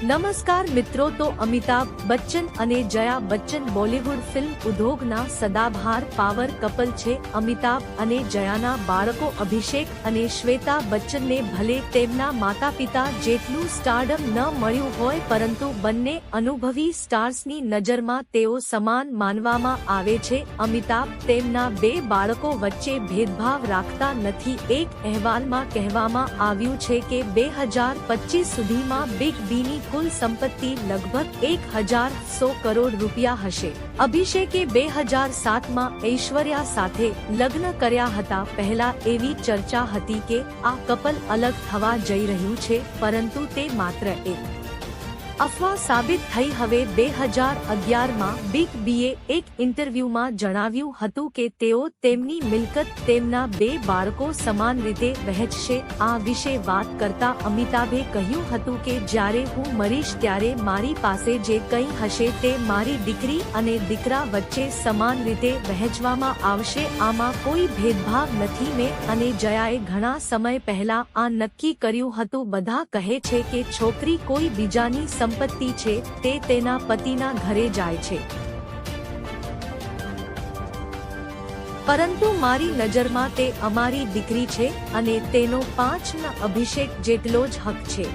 નમસ્કાર મિત્રો, તો અમિતાભ બચ્ચન અને જયા બચ્ચન બોલિવૂડ ફિલ્મ ઉદ્યોગના સદાભાર પાવર કપલ છે. અમિતાભ અને જયાના બાળકો અભિષેક અને શ્વેતા બચ્ચનને ભલે તેમના માતા પિતા જેટલું સ્ટારડમ ન મળ્યું હોય, પરંતુ બંને અનુભવી સ્ટાર્સની નજરમાં તેઓ સમાન માનવામાં આવે છે. અમિતાભ તેમના બે બાળકો વચ્ચે ભેદભાવ રાખતા નથી. એક અહેવાલમાં કહેવામાં આવ્યું છે કે બે હજાર પચીસ સુધીમાં બિગ બીની કુલ સંપત્તિ લગભગ એક હજાર સો કરોડ રૂપિયા હશે. અભિષેકે બે હજાર સાતમાં ઐશ્વર્યા સાથે લગ્ન કર્યા હતા. પહેલા એવી ચર્ચા હતી કે આ કપલ અલગ થવા જઈ રહ્યું છે, પરંતુ તે માત્ર એક અફવા સાબિત થઈ હવે બે હજાર અગિયારમાં બિગ બીએ એક ઇન્ટરવ્યુમાં જણાવ્યું હતું કે તેઓ તેમની મિલકત તેમના બે બાળકો સમાન રીતે વહેંચશે. આ વિશે વાત કરતા અમિતાભે કહ્યું હતું કે જ્યારે હું મરીશ ત્યારે મારી પાસે જે કંઈ હશે તે મારી દીકરી અને દીકરા વચ્ચે સમાન રીતે વહેંચવામાં આવશે. આમાં કોઈ ભેદભાવ નથી. મેં અને જયાએ ઘણા સમય પહેલા આ નક્કી કર્યું હતું. બધા કહે છે કે છોકરી કોઈ બીજાની સંપત્તિ છે, તે તેના પતિના ઘરે જાય છે. પરંતુ મારી નજરમાં તે અમારી દીકરી છે અને તેનો પાંચના અભિષેક જેટલો જ હક છે.